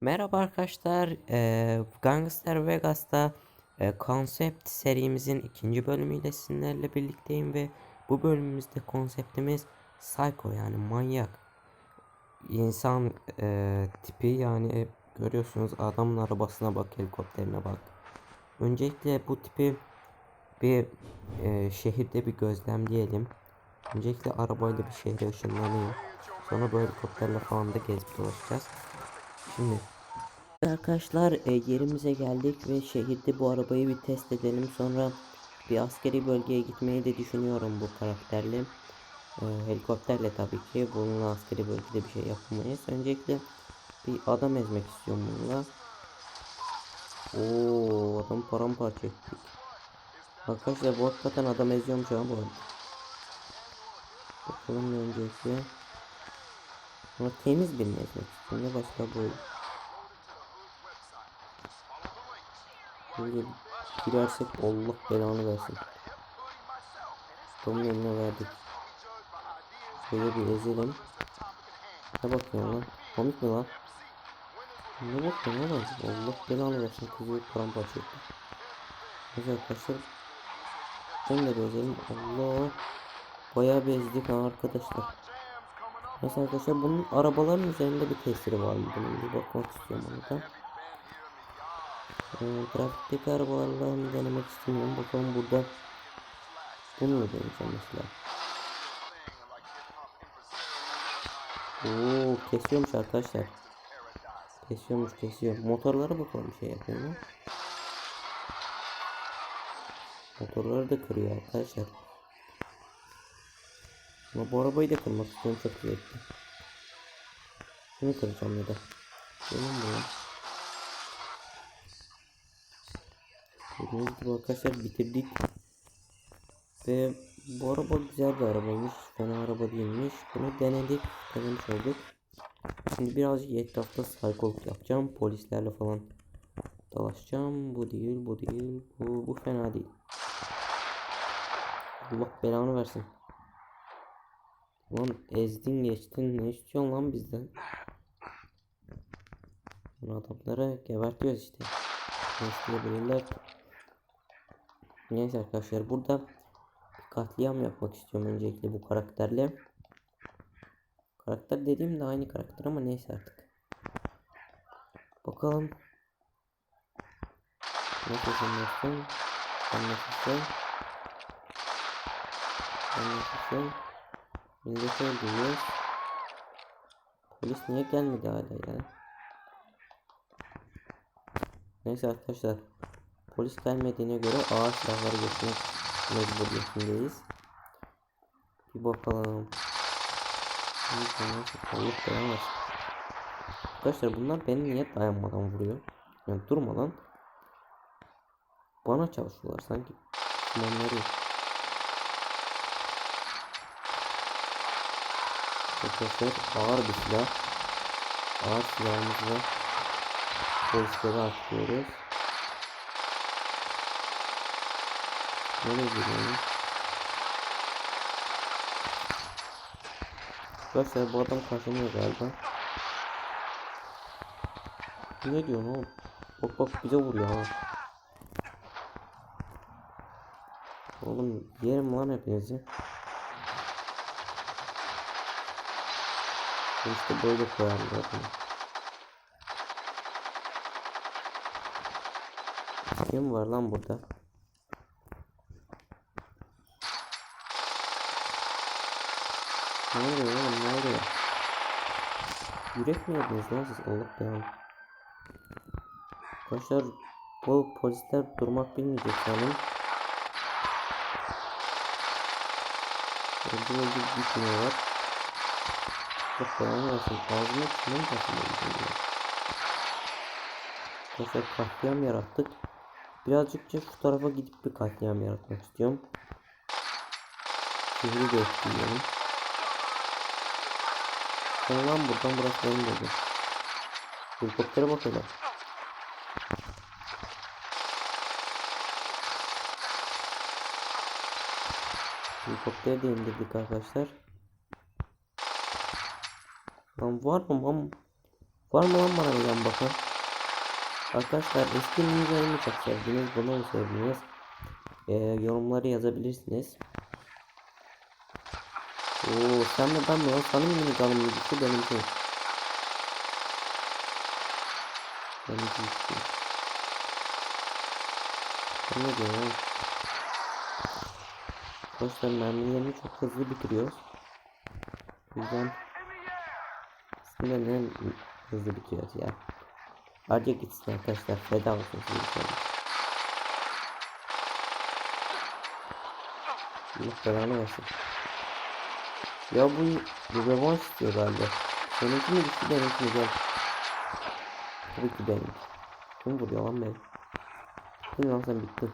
Merhaba arkadaşlar, eee, Gangster Vegas'ta eee, konsept serimizin ikinci bölümüyle sizlerle birlikteyim ve bu bölümümüzde konseptimiz psycho yani manyak insan eee, tipi yani görüyorsunuz adamın arabasına bak helikopterine bak. Öncelikle bu tipi bir eee, şehirde bir gözlemleyelim. Öncelikle arabayla bir şehre ışınlanayım. Sonra bu helikopterle falan da gezip dolaşacağız. Şimdi Arkadaşlar e, yerimize geldik ve şehirde bu arabayı bir test edelim. Sonra bir askeri bölgeye gitmeyi de düşünüyorum bu karakterle. E, helikopterle tabii ki. Bununla askeri bölgede bir şey yapamayız. Öncelikle bir adam ezmek istiyorum bununla. Oo adam paramparça ettik. Arkadaşlar bu hakikaten adam eziyorum şu an bu arada. Bakalım ne öncelikle. Ama temiz birini ezmek istiyorum. Ne başka bu. Böyle girersek Allah belanı versin. Adamın eline verdik. Şöyle bir ezelim. Ne bakıyorsun lan? Komik mi lan? Ne bakıyorsun lan? Allah belanı versin. Kızı paramparça etti. Neyse arkadaşlar. Ben de bir ezelim. Allah. Bayağı bir ezdik ha arkadaşlar. Neyse arkadaşlar bunun arabaların üzerinde bir tesiri var mı? Bunun bir bakmak istiyorum onu da. Ee, trafikteki arabalarla denemek istemiyorum. Bakalım burada bunu mu deneyeceğim mesela. Oo kesiyormuş arkadaşlar. Kesiyormuş kesiyor. Motorlara bakalım şey yapıyor mu? Motorları da kırıyor arkadaşlar. Ama bu arabayı da kırmak istiyorum çok zevkli. Şunu kıracağım ya da. Benim bu ya. Gördüğünüz gibi arkadaşlar bitirdik. Ve bu araba güzel bir arabaymış. Fena araba değilmiş. Bunu denedik. Denemiş olduk. Şimdi birazcık etrafta saykoluk yapacağım. Polislerle falan dolaşacağım. Bu değil, bu değil. Bu, bu fena değil. Allah belanı versin. Lan ezdin geçtin. Ne istiyorsun lan bizden? Bu adamları gebertiyoruz işte. Ne isteyebilirler? Neyse arkadaşlar burada katliam yapmak istiyorum öncelikle bu karakterle. Karakter dediğim de aynı karakter ama neyse artık. Bakalım. Nasılsın dostum? Sen nasılsın? Milleti öldürüyoruz. Polis niye gelmedi hala ya? Neyse arkadaşlar. Polis gelmediğine göre ağır silahları getirmek mecburiyetindeyiz. Bir bakalım. Belanı versin. Arkadaşlar bunlar beni niye dayanmadan vuruyor? Yani durmadan bana çalışıyorlar sanki. Düşmanları. Arkadaşlar ağır bir silah. Ağır silahımızla polisleri atlıyoruz. Nereye gidiyorum? Arkadaşlar bu adam kaçamıyor galiba. Ne diyorsun oğlum? Bak bak bize vuruyor ha. Oğlum yerim lan hepinizi. İşte böyle koyarım zaten. Kim var lan burada? Ne oluyor oğlum ne oluyor? Yürek mi yediniz lan siz Allah belanı. Arkadaşlar bu polisler durmak bilmeyecek sanırım. Öldü öldü gitmiyorlar. Çok belanı versin. Ağzına takımı gidiyor? Arkadaşlar katliam yarattık. Birazcıkça şu tarafa gidip bir katliam yaratmak istiyorum. Şehri. Sen lan buradan burası benim dedi. Helikoptere bak hele. Helikoptere de indirdik arkadaşlar. Lan var mı lan? Var mı lan bana bir bakan? Arkadaşlar eski mu çok sevdiniz? Bunu mu sevdiniz? Ee, yorumları yazabilirsiniz. Oo sen mi ben mi? Senin minigun'un mu gitti benimki? Benimki. Sen ne diyorsun lan? Arkadaşlar mermilerini çok hızlı bitiriyoruz. O yüzden ne hızlı bitiriyoruz ya. Harca gitsin arkadaşlar feda olsun size belanı versin. Ya bu, bu revanş istiyor galiba. Seninki mi gitti benimki mi gel. Tabii ki benimki. Kim vuruyor lan beni? Kim lan sen bittin.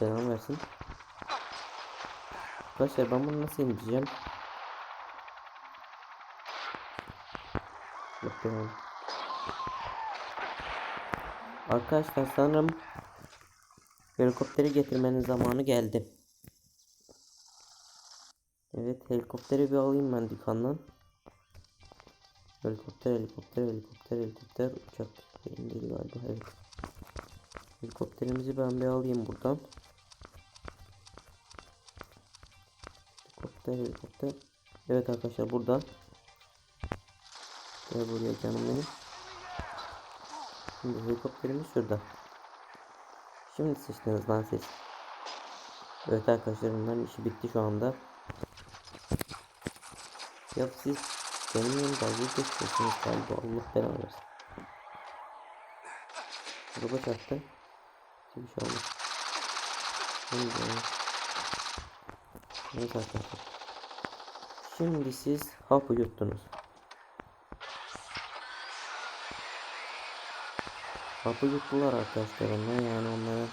Belanı versin. Arkadaşlar ben bunu nasıl indireceğim? Bakalım. Arkadaşlar sanırım helikopteri getirmenin zamanı geldi. Evet helikopteri bir alayım ben dükkandan. Helikopter helikopter helikopter helikopter uçak indiri galiba evet. Helikopterimizi ben bir alayım buradan. Helikopter helikopter. Evet arkadaşlar buradan. Buraya canım benim. Şimdi helikopterimiz şurada. Şimdi sıçtınız lan siz. Evet arkadaşlar bunların işi bitti şu anda. Ya siz benim yanımda dalga geçiyorsunuz galiba Allah belanı versin. Araba çarptı. Bir şey olmaz. Evet arkadaşlar. Şimdi siz hapı yuttunuz. Hapı yuttular arkadaşlar onlar yani onlara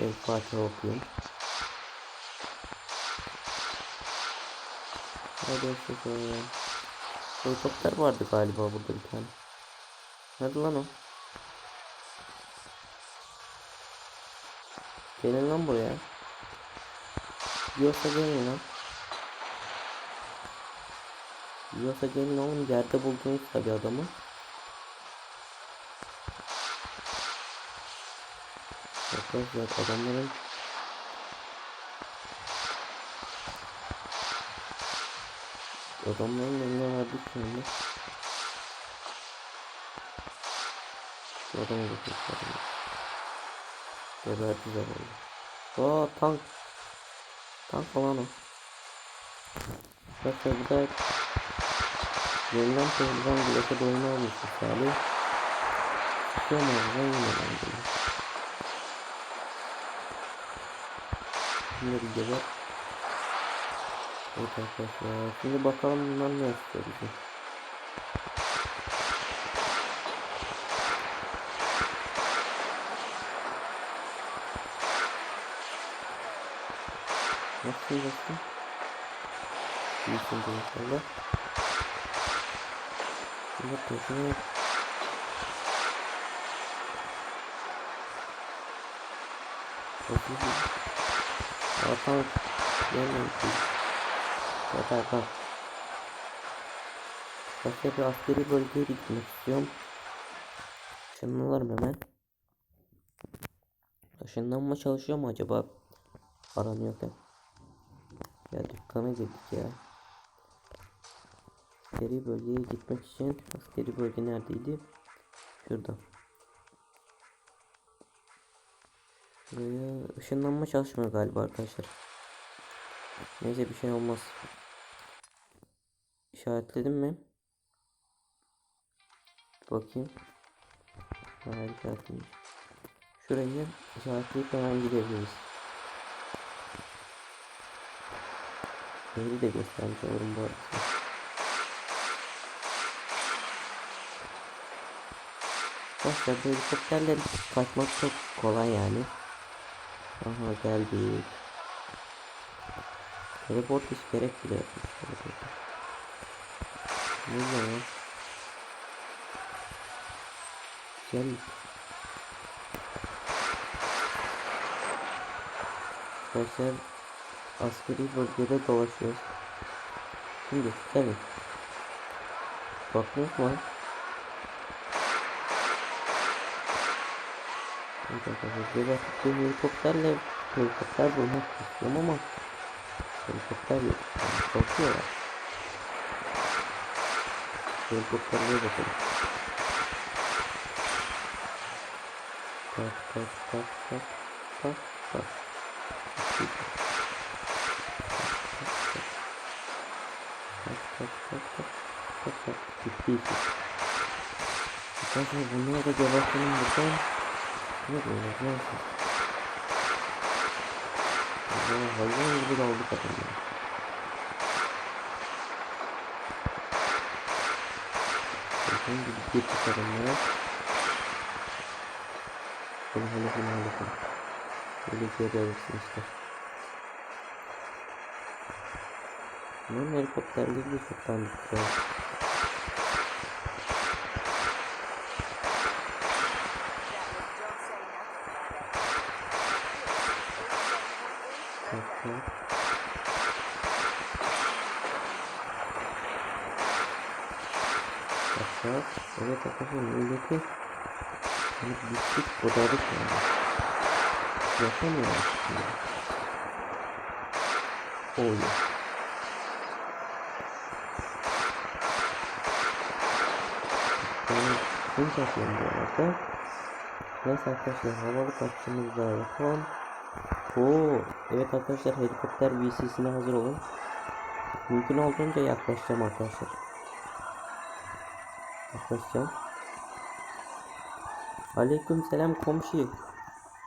El Fatiha okuyun. Hadi hoşçakalın. Helikopter vardı galiba burada bir tane. Nerede lan o? Gelin lan buraya. Yiyorsa gelin lan. Yiyorsa gelin oğlum yerde buldunuz tabi adamı. Arkadaşlar adamların Adamların eline verdik anda. Şu adamı da kurtardım. Geberdi zavallı. Aa tank. Tank falan o. Arkadaşlar bu da Yeniden televizyon bilete doyunu olmuş misali. Çıkıyor mu oradan yine bence. Şimdi bir geber. Evet arkadaşlar. Şimdi bakalım bunlar ne istiyor bize. Nasılsın dostum? İyisin de inşallah. Şimdi peşine Çok iyi. Tamam. Gelmeyin. Yeter tamam. Başka bir askeri bölgeye gitmek istiyorum. Işınlanırım hemen. Işınlanma çalışıyor mu acaba? Aranıyorken. Ya dükkana girdik ya. Askeri bölgeye gitmek için askeri bölge neredeydi? Şurada. Buraya ışınlanma çalışmıyor galiba arkadaşlar. Neyse bir şey olmaz. İşaretledim mi? Bakayım. Hayır işaretlemiş. Şurayı işaretleyip hemen gidebiliriz. Yeri de göstermiş olurum bu arada. Arkadaşlar helikopterle kaçmak çok kolay yani. Aha geldik. Teleport hiç gerek bile yokmuş. Ne zaman? Gel. Arkadaşlar askeri bölgede dolaşıyoruz. Şimdi gelin. Korktunuz mu? Arkadaşlar helikopterle helikopter bulmak istiyorum ama helikopter korkuyorlar. Helikopterlere bakalım. Tak tak tak tak tak tak. Tak tak Yok öyle olsun. Hayvan gibi daldık adamı. Bakın gidip geçtik adamlara. Bunu hele bunu hele bunu. Böyle geri alırsın işte. Bunların helikopterleri de çok tanıdık. Tak tak. Evet arkadaşlar milleti hani gittik bodadık yani. Yapamıyor aslında. Oy. Yani bunu yapıyorum bu arada. Neyse arkadaşlar havalı kaçtığımızda yapalım. Oo, evet arkadaşlar helikopter VC'sine hazır olun. Mümkün olduğunca yaklaşacağım arkadaşlar. Yaklaşacağım. Aleyküm selam komşu.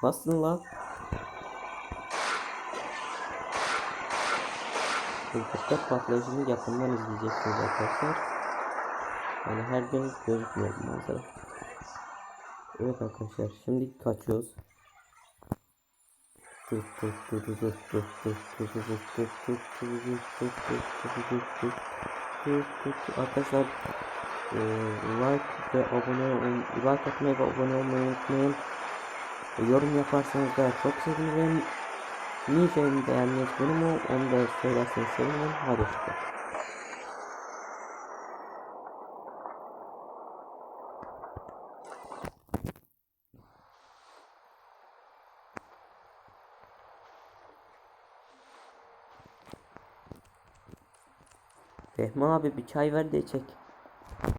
Nasılsın lan? Helikopter patlayışını yakından izleyeceksiniz arkadaşlar. Yani her gün gözükmüyor bu manzara. Evet arkadaşlar şimdi kaçıyoruz. Arkadaşlar like ve abone like atmayı ve abone olmayı unutmayın. Yorum yaparsanız da çok sevinirim. Niçin beğendiniz bölümü onu da söylerseniz sevinirim. Hadi işte. Fehmi abi bir çay ver de çek.